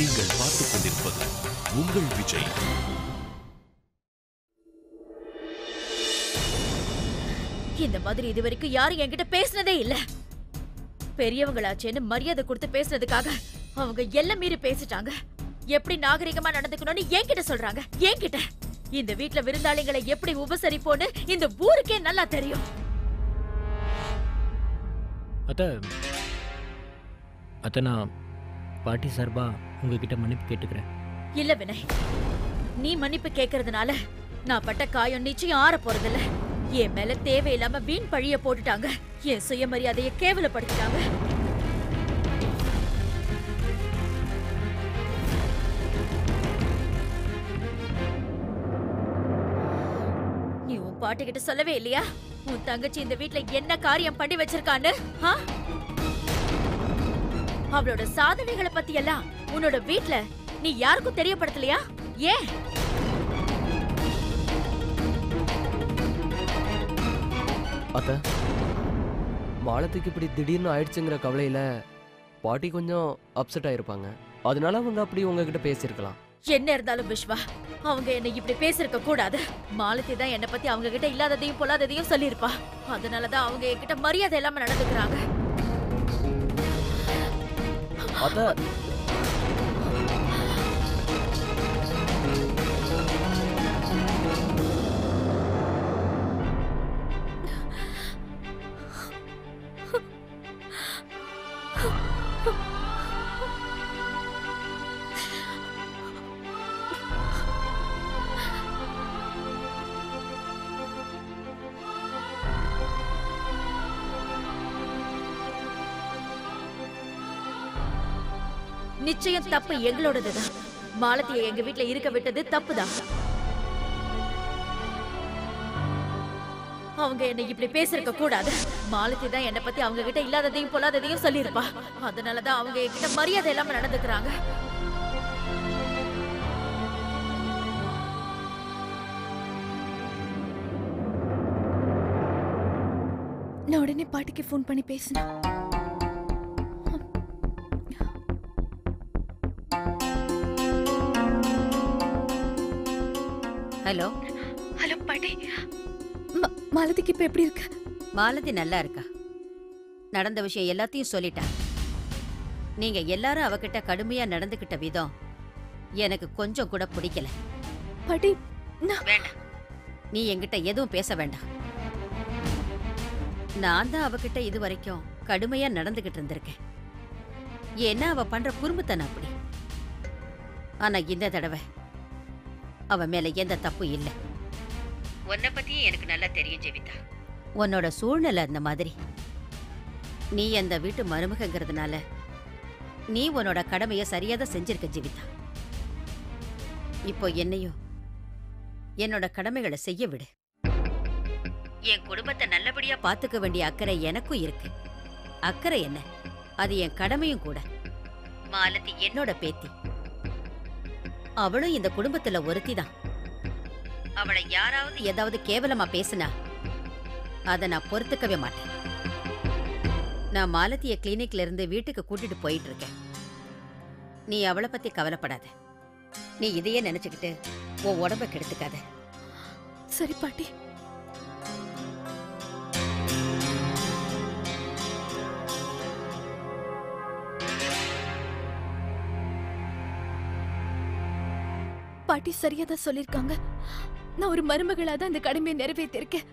நீங்கள் பார்த்துக் கொண்டிருப்பது உங்கள் விஜய். இந்த மாதிரி இது வரைக்கும் யாரும் என்கிட்ட பேசினதே இல்ல. பெரியவங்களாச்சேன்னு மரியாதை கொடுத்து பேசுனதுக்காக அவங்க எல்லாம் மீறி பேசிட்டாங்க. எப்படி நாகரிகமா நடந்துக்கணும்னு என்கிட்ட சொல்றாங்க. என்கிட்ட. இந்த வீட்ல விருந்தாளிகளை எப்படி உபசரிப்போன்னு இந்த ஊருக்கே நல்லா தெரியும். அத்தை அத்தை நான் பாட்டி சார்பா உங்ககிட்ட மன்னிப்பு கேட்டுக்கிறேன். இல்ல வினய் நீ மன்னிப்பு கேக்குறதுனால நான் பட்ட காயம் நிச்சயம் ஆற போறதில்ல. என் மேல தேவையில்லாம வீண் பழிய போட்டுட்டாங்க. என் சுயமரியாதையை கேவலப்படுத்திட்டாங்க. நீ உன் பாட்டி கிட்ட சொல்லவே இல்லையா? உன் தங்கச்சி இந்த வீட்டுல என்ன காரியம் பண்ணி வச்சிருக்கான்னு அவளோட சாதனைகளை பத்தி எல்லாம் உன்னோட வீட்ல நீ யாருக்கும் தெரியப்படுத்தலையா? ஏன்? அத்த மாலத்துக்கு இப்படி திடீர்னு ஆயிடுச்சுங்கிற கவலையில பாட்டி கொஞ்சம் அப்செட் ஆயிருப்பாங்க. அதனால அவங்க அப்படி உங்ககிட்ட பேசியிருக்கலாம். என்ன இருந்தாலும் விஸ்வா அவங்க என்ன இப்படி பேசிருக்க கூடாது. மாலதி தான் என்ன பத்தி அவங்க கிட்ட இல்லாததையும் பொல்லாததையும் சொல்லியிருப்பா. அதனாலதான் அவங்க என்கிட்ட மரியாதை இல்லாம நடந்துக்கிறாங்க. அத்த நிச்சயம் தப்பு எங்களோடதுதான். மாலத்தியை எங்க வீட்ல இருக்க விட்டது தப்புதான். அவங்க என்ன இப்படி பேசிருக்க கூடாது. மாலத்தி தான் என்ன பத்தி அவங்க கிட்ட இல்லாததையும் பொல்லாததையும் சொல்லியிருப்பா. அதனாலதான் அவங்க என்கிட்ட மரியாதை இல்லாம நடந்துக்கிறாங்க. நான் உடனே பாட்டிக்கு ஃபோன் பண்ணி பேசினேன் ஹலோ? ஹலோ பாட்டி. ம- மாலதிக்கு இப்ப எப்படி இருக்கு? மாலதி நல்லா இருக்கா? நடந்த விஷயம் எல்லாத்தையும் சொல்லிட்டா. நீங்க எல்லாரும் அவகிட்ட கடுமையா நடந்துகிட்ட விதம் எனக்கு கொஞ்சம் கூட பிடிக்கல. பாட்டி நான் வேண்டாம். நீ என்கிட்ட எதுவும் பேச வேண்டாம். நான் தான் அவகிட்ட இது வரைக்கும் கடுமையா நடந்துகிட்டு இருந்திருக்கேன். ஏன்னா அவ பண்ற குறும்புத்தனம் அப்படி? ஆனா இந்த தடவை அவ மேல எந்த தப்பும் இல்ல. உன்னை பத்தியும் எனக்கு நல்லா தெரியும் ஜெவிதா உன்னோட சூழ்நிலை அந்த மாதிரி. நீ அந்த வீட்டு மருமகங்கிறதுனால நீ உன்னோட கடமையை சரியாதான் செஞ்சிருக்க ஜீவிதா இப்போ என்னையும் என்னோட கடமைகளை செய்ய விடு. என் குடும்பத்தை நல்லபடியா பாத்துக்க வேண்டிய அக்கறை எனக்கும் இருக்கு. அக்கறை என்ன? அது என் கடமையும் கூட. மாலதி என்னோட பேத்தி. அவளும் இந்த குடும்பத்துல ஒருத்திதான். அவளை யாராவது ஏதாவது கேவலமா பேசினா அதை நான் பொறுத்துக்கவே மாட்டேன். நான் மாலத்திய கிளினிக்ல இருந்து வீட்டுக்கு கூட்டிட்டு போயிட்டு இருக்கேன். நீ அவளை பத்தி கவலைப்படாத. நீ இதையே நினைச்சுக்கிட்டு உன் உடம்ப கெடுத்துக்காத. சரி பாட்டி. பாட்டி சரியா தான் சொல்லிருக்காங்க நான் ஒரு மருமகளா தான் இந்த கடமையை நிறைவேற்றிருக்கேன்.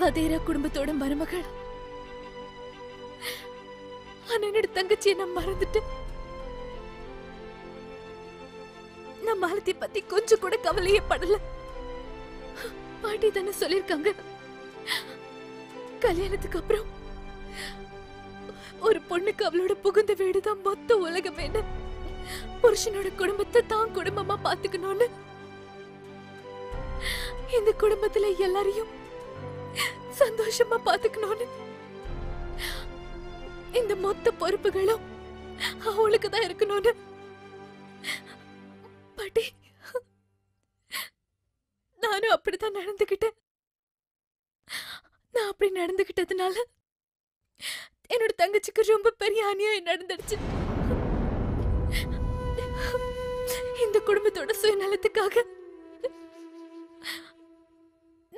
வதேரா குடும்பத்தோட மருமகள். ஆனா என்னோட தங்கச்சியை நான் மறந்துட்டேன். நான் மாலத்தி பத்தி கொஞ்சம் கூட கவலையே படல. பாட்டி தானே சொல்லிருக்காங்க கல்யாணத்துக்கு அப்புறம் ஒரு பொண்ணுக்கு அவளோட புகுந்த வீடுதான் மொத்த உலகம் என்ன? புருஷனோட குடும்பத்தை தான் குடும்பமா பாத்துக்கணும்னு. இந்த குடும்பத்துல எல்லாரையும் சந்தோஷமா பாத்துக்கணும்னு. இந்த மொத்த பொறுப்புகளும் அவளுக்கு தான் இருக்கணும்னு. பாட்டி நானும் அப்படித்தான் நடந்துகிட்டேன். நான் அப்படி நடந்துகிட்டதுனால என்னோட தங்கச்சிக்கு ரொம்ப பெரிய அநியாயம் நடந்துடுச்சு. இந்த குடும்பத்தோட சுயநலத்துக்காக.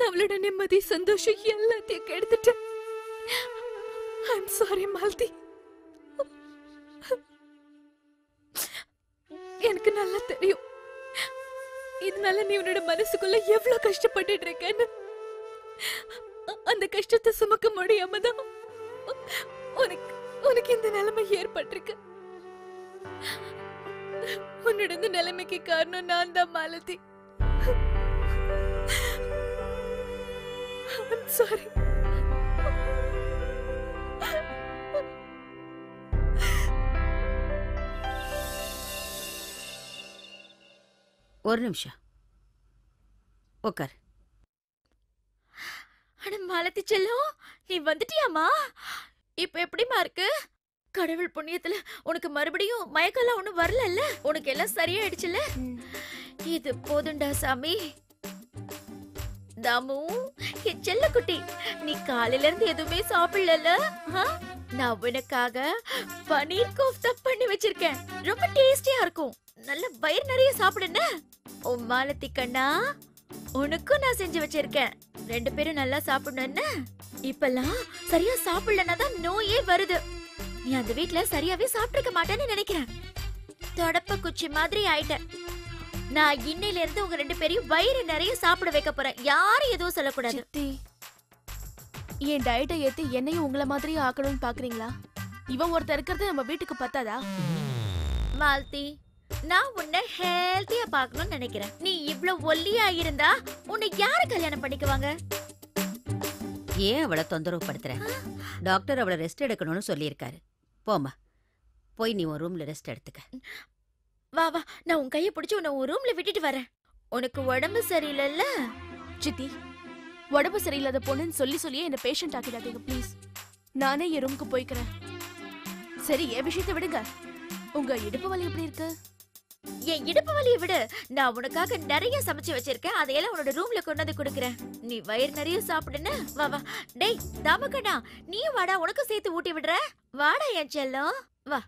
நம்மளோட நிம்மதி சந்தோஷம் எல்லாத்தையும் கெடுத்துட்டேன். ஐம் சாரி மால்தி எனக்கு நல்லா தெரியும். இதனால நீ உன்னோட மனசுக்குள்ள எவ்வளவு கஷ்டப்பட்டுட்டு இருக்கேன்னு. அந்த கஷ்டத்தை சுமக்க முடியாம தான் உனக்கு உனக்கு இந்த நிலைமை ஏற்பட்டிருக்கு. உன்னோட இந்த நிலைமைக்கு காரணம் நான் தான் மாலதி சாரி ஒரு நிமிஷம். உட்கார் அட மாலத்தி செல்லம் நீ வந்துட்டியாமா இப்ப எப்படிமா இருக்கு? கடவுள் புண்ணியத்துல உனக்கு மறுபடியும் மயக்கெல்லாம் ஒண்ணும் வரலல்ல? உனக்கு எல்லாம் சரியாயிடுச்சுல இது போதுண்டா சாமி. தாமு என் செல்லக்குட்டி நீ காலையில இருந்து எதுவுமே சாப்பிடல நான் உனக்காக பனீர் கோஃப்தா பண்ணி வச்சிருக்கேன். ரொம்ப டேஸ்டியா இருக்கும். நல்ல வயிறு நிறைய சாப்பிடுன ஓ மாலத்தி கண்ணா உனக்கும் நான் செஞ்சு வச்சிருக்கேன். ரெண்டு பேரும் நல்லா சாப்பிடணும்னு. இப்பெல்லாம் சரியா சாப்பிடலன்னா தான் நோயே வருது. நீ அந்த வீட்ல சரியாவே சாப்பிட்டிருக்க மாட்டேன்னு நினைக்கிறேன். தொடப்ப குச்சி மாதிரி ஆயிட்ட நான் இன்னையில இருந்து உங்க ரெண்டு பேரையும் வயிறு நிறைய சாப்பிட வைக்க போறேன். யாரும் எதுவும் சொல்லக்கூடாது. சித்தி என் டயட்டை ஏத்தி என்னையும் உங்கள மாதிரி ஆக்கணும்னு பாக்குறீங்களா? இவன் ஒருத்தர் இருக்கிறது நம்ம வீட்டுக்கு பத்தாதா? மால்தி நான் உன்னை ஹெல்த்தியா பார்க்கணும்னு நினைக்கிறேன். நீ இவ்ளோ ஒல்லியா இருந்தா உன்னை யாரு கல்யாணம் பண்ணிக்குவாங்க? ஏன் அவளை தொந்தரவு படுத்துற? டாக்டர் அவளை ரெஸ்ட் எடுக்கணும்னு சொல்லியிருக்காரு. போம்மா. போய் நீ உன் ரூம்ல ரெஸ்ட் எடுத்துக்க. வா வா. நான் உன் கையை பிடிச்சு உன்னை உன் ரூம்ல விட்டுட்டு வரேன். உனக்கு உடம்பு சரியில்லைல்ல? சித்தி உடம்பு சரியில்லாத பொண்ணுன்னு சொல்லி சொல்லியே என்ன பேஷண்ட் ஆக்கிடாதீங்க ப்ளீஸ் நானே என் ரூமுக்கு போய்க்கிறேன். சரி என் விஷயத்தை விடுங்க. உங்க இடுப்பு வலி எப்படி இருக்கு? என் இடுப்பு வலியை விடு. நான் உனக்காக நிறைய சமைச்சு வச்சிருக்கேன். அதையெல்லாம் உன்னோட ரூம்ல கொண்டு வந்து கொடுக்குறேன். நீ வயிறு நிறைய சாப்பிடுன்னு? வா வா. டேய் தாமக்கண்ணா நீ வாடா உனக்கு சேர்த்து ஊட்டி விடுற வாடா என் செல்லம். வா.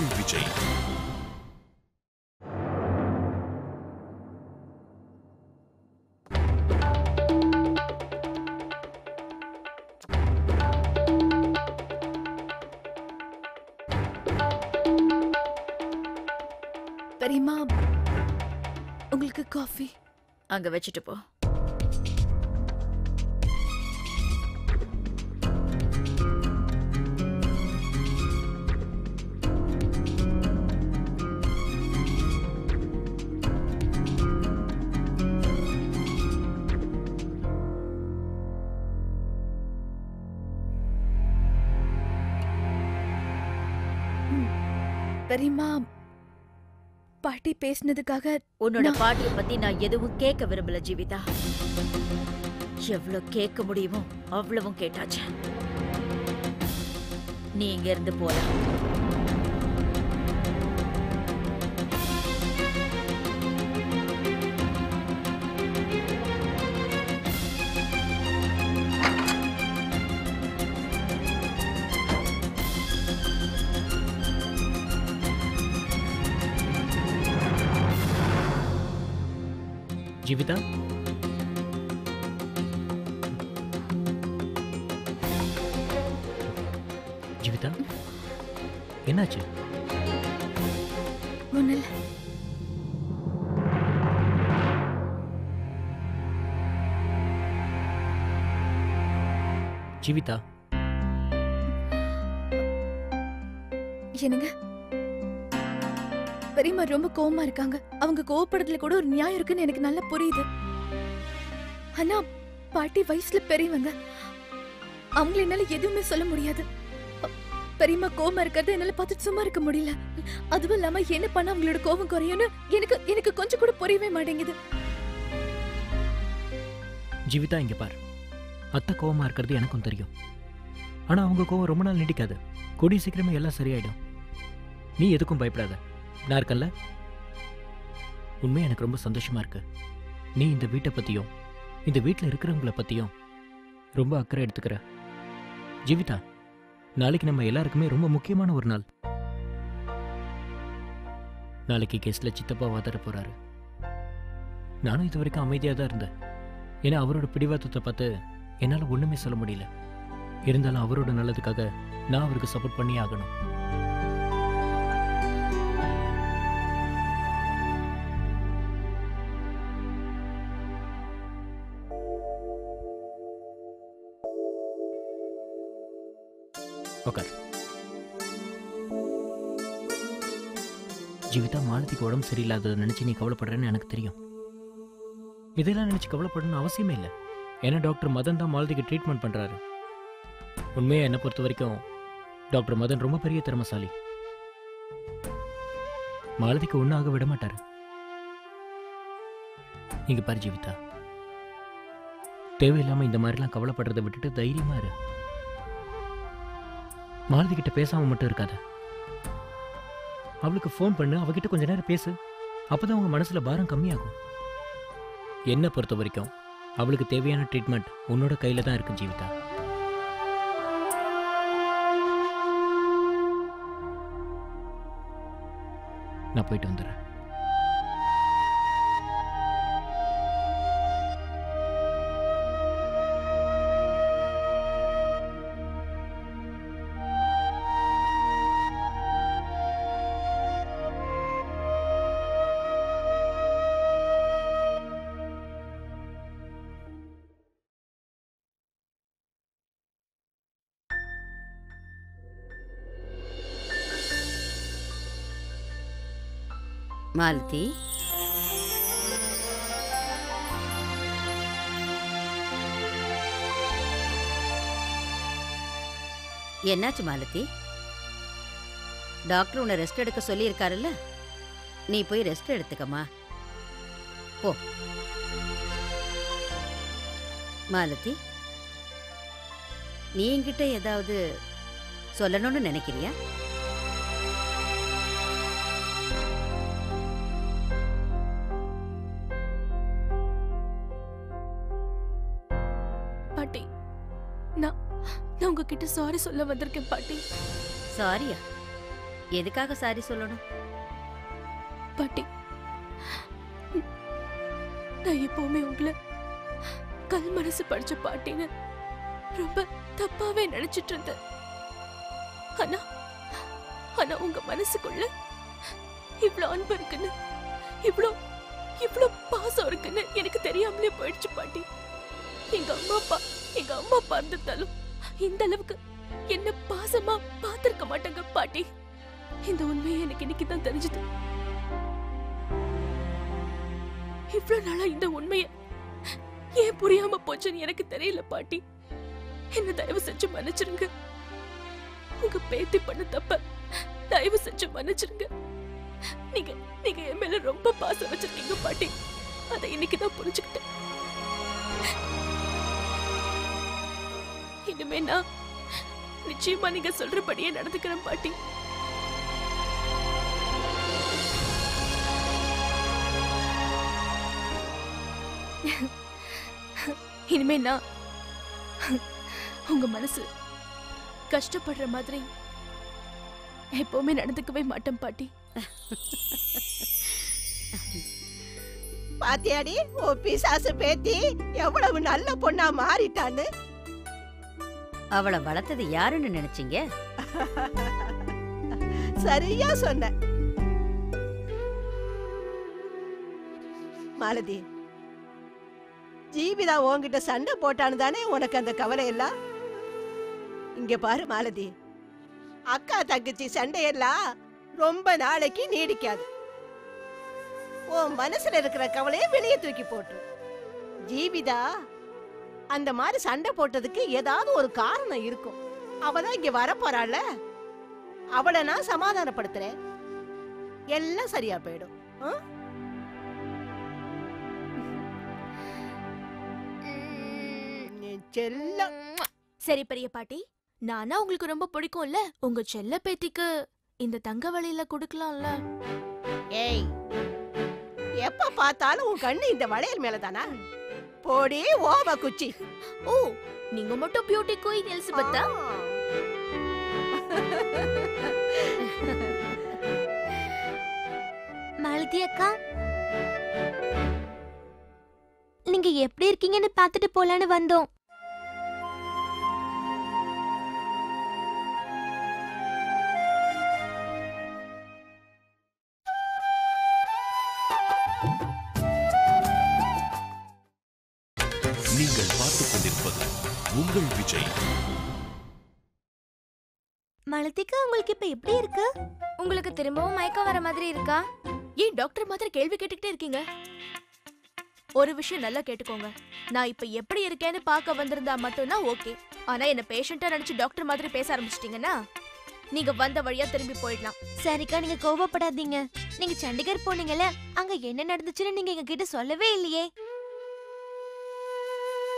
உங்கள் விஜய் பெரியம்மா உங்களுக்கு காஃபி அங்க வச்சுட்டு போ பெரியம்மா பாட்டி பேசினதுக்காக உன்னோட பாட்டிய பத்தி நான் எதுவும் கேட்க விரும்பல ஜீவிதா. எவ்வளவு கேட்க முடியுமோ அவ்வளவும் கேட்டாச்சு. நீ இங்க இருந்து போலாம். ஜீவிதா ஜீவிதா என்னாச்சு ஒண்ணுல ஜீவிதா என்னங்க பெரியம்மா ரொம்ப கோவமா இருக்காங்க. அவங்க கோவப்படுறதுல கூட ஒரு நியாயம் இருக்குன்னு எனக்கு நல்லா புரியுது. ஆனா பாட்டி வயசுல பெரியவங்க அவங்கள என்னால எதுவுமே சொல்ல முடியாது. பெரியம்மா கோவமா இருக்கிறத என்னால பார்த்துட்டு சும்மா இருக்க முடியல. அதுவும் இல்லாம என்ன பண்ண அவங்களோட கோவம் குறையும்னு எனக்கு எனக்கு கொஞ்சம் கூட புரியவே மாட்டேங்குது. ஜீவிதா இங்க பாரு. அத்தை கோவமா இருக்கிறது எனக்கும் தெரியும். ஆனா அவங்க கோவம் ரொம்ப நாள் நீடிக்காது கூடிய சீக்கிரமே எல்லாம் சரியாயிடும். நீ எதுக்கும் பயப்படாத. நான் இருக்கல்ல உண்மையா எனக்கு ரொம்ப சந்தோஷமா இருக்கு. நீ இந்த வீட்டை பத்தியும் இந்த வீட்டில் இருக்கிறவங்கள பத்தியும் ரொம்ப அக்கறை எடுத்துக்கிற. ஜீவிதா நாளைக்கு நம்ம எல்லாருக்குமே ரொம்ப முக்கியமான ஒரு நாள். நாளைக்கு கேஸ்ல சித்தப்பா வாதாட போறாரு. நானும் இது வரைக்கும் அமைதியாக தான் இருந்தேன். ஏன்னா அவரோட பிடிவாதத்தை பார்த்து என்னால் ஒன்றுமே சொல்ல முடியல. இருந்தாலும் அவரோட நல்லதுக்காக நான் அவருக்கு சப்போர்ட் பண்ணி ஆகணும். உட்கார் ஜீவிதா மாலதிக்கு உடம்பு சரியில்லாததை நினைச்சு நீ கவலைப்படுறேன்னு எனக்கு தெரியும். இதெல்லாம் நினைச்சு கவலைப்படணும்னு அவசியமே இல்லை. ஏன்னா டாக்டர் மதன் தான் மாலதிக்கு ட்ரீட்மெண்ட் பண்றாரு. உண்மையாக என்னை பொறுத்த வரைக்கும் டாக்டர் மதன் ரொம்ப பெரிய திறமசாலி. மாலதிக்கு ஒன்றாக விட மாட்டாரு. நீங்கள் பாரு ஜீவிதா. தேவையில்லாம இந்த மாதிரிலாம் கவலைப்படுறதை விட்டுட்டு தைரியமாக இரு. மாலதி கிட்ட பேசாம மட்டும் இருக்காத. அவளுக்கு ஃபோன் பண்ணு அவகிட்ட கொஞ்ச நேரம் பேசு. அப்பதான் உங்க மனசுல பாரம் கம்மியாகும். என்னை பொறுத்த வரைக்கும் அவளுக்கு தேவையான ட்ரீட்மெண்ட் உன்னோட கையில தான் இருக்கு ஜீவிதா. நான் போயிட்டு வந்துடுறேன். மாலதி. என்னாச்சு மாலதி? டாக்டர் உன்னை ரெஸ்ட் எடுக்க சொல்லியிருக்காருல்ல? நீ போய் ரெஸ்ட் எடுத்துக்கம்மா. போ. மாலதி நீங்கிட்ட ஏதாவது சொல்லணும்னு நினைக்கிறியா? நான் நான் உங்ககிட்ட சாரி சொல்ல வந்திருக்கேன் பாட்டி. சாரியா எதுக்காக சாரி சொல்லணும்? பாட்டி நான் எப்பவுமே உங்களை கல் மனசு படிச்ச பாட்டின்னு ரொம்ப தப்பாவே நினைச்சிட்டு இருந்தேன். ஆனா ஆனா உங்க மனசுக்குள்ள இவ்ளோ அன்பு இருக்குன்னு இவ்ளோ இவ்ளோ பாசம் இருக்குன்னு எனக்கு தெரியாமலே போயிடுச்சு பாட்டி. எங்க அம்மா அப்பா எங்க அம்மா அப்பா இந்த அளவுக்கு என்ன பாசமா பார்த்திருக்க மாட்டாங்க பாட்டி. இந்த உண்மையை எனக்கு இன்னைக்கு தான் தெரிஞ்சது. இவ்வளவு நாளா இந்த உண்மைய ஏன் புரியாம போச்சுன்னு எனக்கு தெரியல பாட்டி. என்ன தயவு செஞ்சு மன்னிச்சிருங்க. உங்க பேத்தி பண்ண தப்ப தயவு செஞ்சு மன்னிச்சிருங்க. நீங்க நீங்க என் மேல ரொம்ப பாசம் வச்சிருக்கீங்க பாட்டி. அதை இன்னைக்கு தான் புரிஞ்சுக்கிட்டேன். இனிமே நிச்சயமா நீங்க சொல்றபடியே நடந்துக்கிறேன் பாட்டி. இனிமேனா? உங்க மனசு கஷ்டப்படுற மாதிரி எப்பவுமே நடந்துக்கவே மாட்டேன் பாட்டி. பாத்தியாடி ஓ பிசாசு பேத்தி எவ்வளவு நல்ல பொண்ணா மாறிட்டான்னு? அவளை வளர்த்தது யாருன்னு நினைச்சீங்க? சரியா சொன்ன. மாலதி ஜீவிதா உன்கிட்ட சண்டை போட்டான்னு தானே உனக்கு அந்த கவலை எல்லாம் இங்க பாரு மாலதி அக்கா தங்கச்சி சண்டையெல்லாம் ரொம்ப நாளைக்கு நீடிக்காது. உன் மனசுல இருக்கிற கவலையை வெளியே தூக்கி போட்டு. ஜீவிதா அந்த மாதிரி சண்டை போட்டதுக்கு ஏதாவது ஒரு காரணம் இருக்கும். அவ தான் இங்க வரப்போறாள்ல அவளை நான் சமாதானப்படுத்துறேன். எல்லாம் சரியா போயிடும். செல்லம் சரி பெரிய பாட்டி. நானா உங்களுக்கு ரொம்ப பிடிக்கும்ல? உங்க செல்ல பேத்திக்கு இந்த தங்க வளையல கொடுக்கலாம்ல? ஏய் எப்ப பார்த்தாலும் உன் கண்ணு இந்த வளையல் மேல தானா போடி ஓம குச்சி. ஓ நீங்க மட்டும் பியூட்டி குயின் எலிசபெத்தா? மாலதி அக்கா நீங்க எப்படி இருக்கீங்கன்னு பார்த்துட்டு போலான்னு வந்தோம். மாலதிக்கா உங்களுக்கு இப்ப எப்படி இருக்கு? உங்களுக்கு திரும்பவும் மயக்கம் வர மாதிரி இருக்கா? ஏன் டாக்டர் மாதிரி கேள்வி கேட்டுக்கிட்டே இருக்கீங்க? ஒரு விஷயம் நல்லா கேட்டுக்கோங்க. நான் இப்ப எப்படி இருக்கேன்னு பார்க்க வந்திருந்தா மட்டும்தான் ஓகே. ஆனா என்ன பேஷண்டா நினைச்சு டாக்டர் மாதிரி பேச ஆரம்பிச்சிட்டீங்கன்னா நீங்க வந்த வழியா திரும்பி போயிடலாம். சரிக்கா நீங்க கோவப்படாதீங்க. நீங்க சண்டிகர் போனீங்கல்ல அங்க என்ன நடந்துச்சுன்னு நீங்க எங்க கிட்ட சொல்லவே இல்லையே.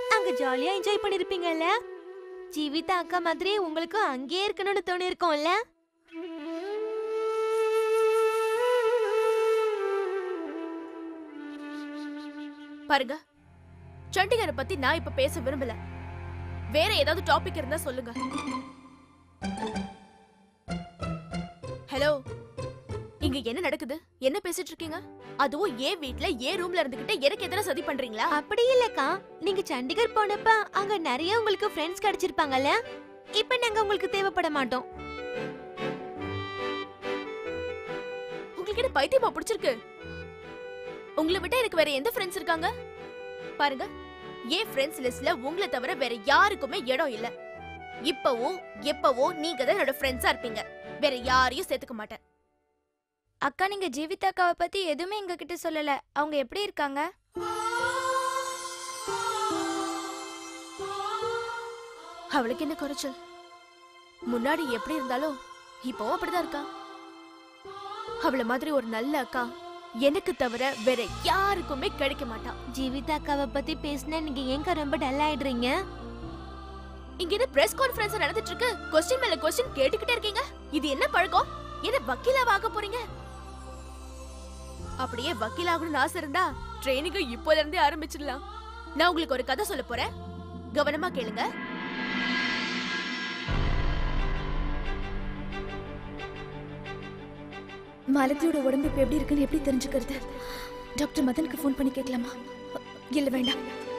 அங்க ஜாலியா என்ஜாய் பண்ணிருப்பீங்கல்ல? ஜீவிதா அக்கா மாதிரி உங்களுக்கும் அங்கேயே இருக்கணும்னு தோணி இருக்கும்ல பாருங்க சண்டிகரை பத்தி நான் இப்ப பேச விரும்பல. வேற ஏதாவது டாபிக் இருந்தா சொல்லுங்க. ஹலோ இங்க என்ன நடக்குது? என்ன பேசிட்டு இருக்கீங்க அதுவும் ஏன் வீட்ல ஏன் ரூம்ல இருந்துகிட்டு எனக்கு எதனா சதி பண்றீங்களா? அப்படி இல்லக்கா. நீங்க சண்டிகர் போனப்ப அங்க நிறைய உங்களுக்கு ஃப்ரெண்ட்ஸ் கிடைச்சிருப்பாங்கல்ல? இப்ப நாங்க உங்களுக்கு தேவைப்பட மாட்டோம். உங்களுக்கு என்ன பைத்தியமா பிடிச்சிருக்கு? உங்களை விட எனக்கு வேற எந்த ஃப்ரெண்ட்ஸ் இருக்காங்க? பாருங்க என் ஃப்ரெண்ட்ஸ் லிஸ்ட்ல உங்களை தவிர வேற யாருக்குமே இடம் இல்ல. இப்பவோ எப்பவோ நீங்க தான் என்னோட ஃப்ரெண்ட்ஸா இருப்பீங்க. வேற யாரையும் சேர்த்துக்க மாட்டேன். அக்கா நீங்க ஜீவிதா அக்காவை பத்தி எதுவுமே எங்க கிட்ட சொல்லல. அவங்க எப்படி இருக்காங்க? அவளுக்கு என்ன குறைச்சல்? முன்னாடி எப்படி இருந்தாலும் இப்பவும் அப்படிதான் இருக்கா? அவள மாதிரி ஒரு நல்ல அக்கா எனக்கு தவிர வேற யாருக்குமே கிடைக்க மாட்டா. ஜீவிதா அக்காவை பத்தி பேசினா நீங்க ஏங்க ரொம்ப டல் ஆயிடுறீங்க? இங்க என்ன பிரஸ் கான்ஃபரன்ஸ் நடந்துட்டு இருக்கு. கொஸ்டின் மேல கொஸ்டின் கேட்டுக்கிட்டே இருக்கீங்க. இது என்ன பழக்கம்? என்ன வக்கீலா வாங்க போறீங்க? அப்படியே வக்கீல் ஆகணும்னு ஆசை இருந்தா ட்ரைனிங்க இப்போல இருந்தே ஆரம்பிச்சிடலாம். நான் உங்களுக்கு ஒரு கதை சொல்ல போறேன். கவனமா கேளுங்க. மாலத்தியோட உடம்பு இப்ப எப்படி இருக்குன்னு எப்படி தெரிஞ்சுக்கிறது? டாக்டர் மதனுக்கு ஃபோன் பண்ணி கேட்கலாமா? இல்ல வேண்டாம்.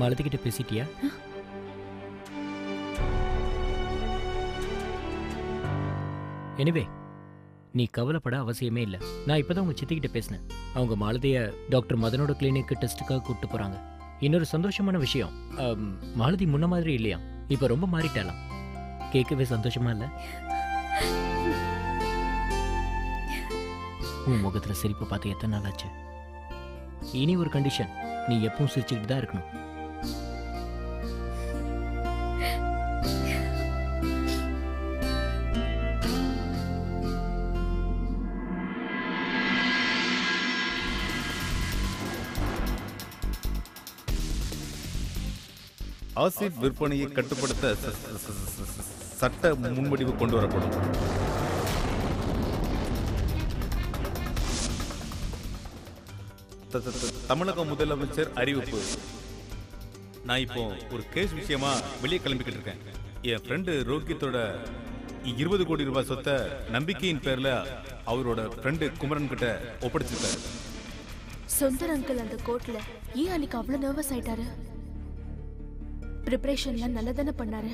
மாலதிக்கிட்ட பேசிட்டியா? எனிவே நீ கவலைப்பட அவசியமே இல்லை. நான் இப்பதான் உங்க சித்திக்கிட்ட பேசினேன். அவங்க மாலதிய டாக்டர் மதனோட கிளினிக்கு டெஸ்ட்டுக்காக கூப்பிட்டு போறாங்க. இன்னொரு சந்தோஷமான விஷயம். அம், மாலதி முன்ன மாதிரி இல்லையா? இப்ப ரொம்ப மாறிட்டாலாம் கேட்கவே சந்தோஷமா இல்ல? உன் முகத்துல சிரிப்பு பார்த்து எத்தனை நாள் ஆச்சு? இனி ஒரு கண்டிஷன் நீ எப்பவும் சிரிச்சுக்கிட்டு தான் இருக்கணும். ஆசிட் விற்பனையை கட்டுப்படுத்த சட்ட முன்வடிவு கொண்டு வரப்படும் த- தமிழக முதலமைச்சர் அறிவிப்பு. நான் இப்போ ஒரு கேஸ் விஷயமா வெளியே கிளம்பிக்கிட்டு இருக்கேன். என் ஃப்ரெண்டு ரோஹித்தோட இருபது கோடி ரூபாய் சொத்தை நம்பிக்கையின் பேர்ல அவரோட ஃப்ரெண்டு குமரன் கிட்ட ஒப்படைச்சிருக்காரு. சுந்தர் அங்கிள் அந்த கோர்ட்ல ஏன் அன்னைக்கு அவ்வளவு நர்வஸ் ஆயிட்டாரு? ப்ரிப்பரேஷன்லாம் நல்லா தானே பண்ணாரு.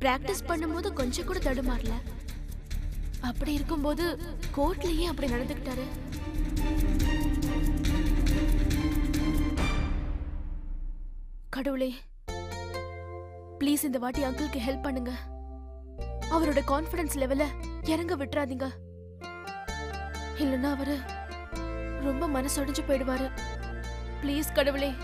ப்ராக்டிஸ் பண்ணும்போது கொஞ்சம் கூட தடுமாறல. அப்படி இருக்கும்போது கோர்ட்லயே அப்படி நடந்துக்கிட்டாரு? கடவுளே ப்ளீஸ் இந்த வாட்டி அங்கிளுக்கு ஹெல்ப் பண்ணுங்க. அவரோட கான்ஃபிடன்ஸ் லெவல இறங்க விட்டுறாதீங்க. இல்லைன்னா அவரு ரொம்ப மனசடைஞ்சு போயிடுவாரு. ப்ளீஸ் கடவுளே.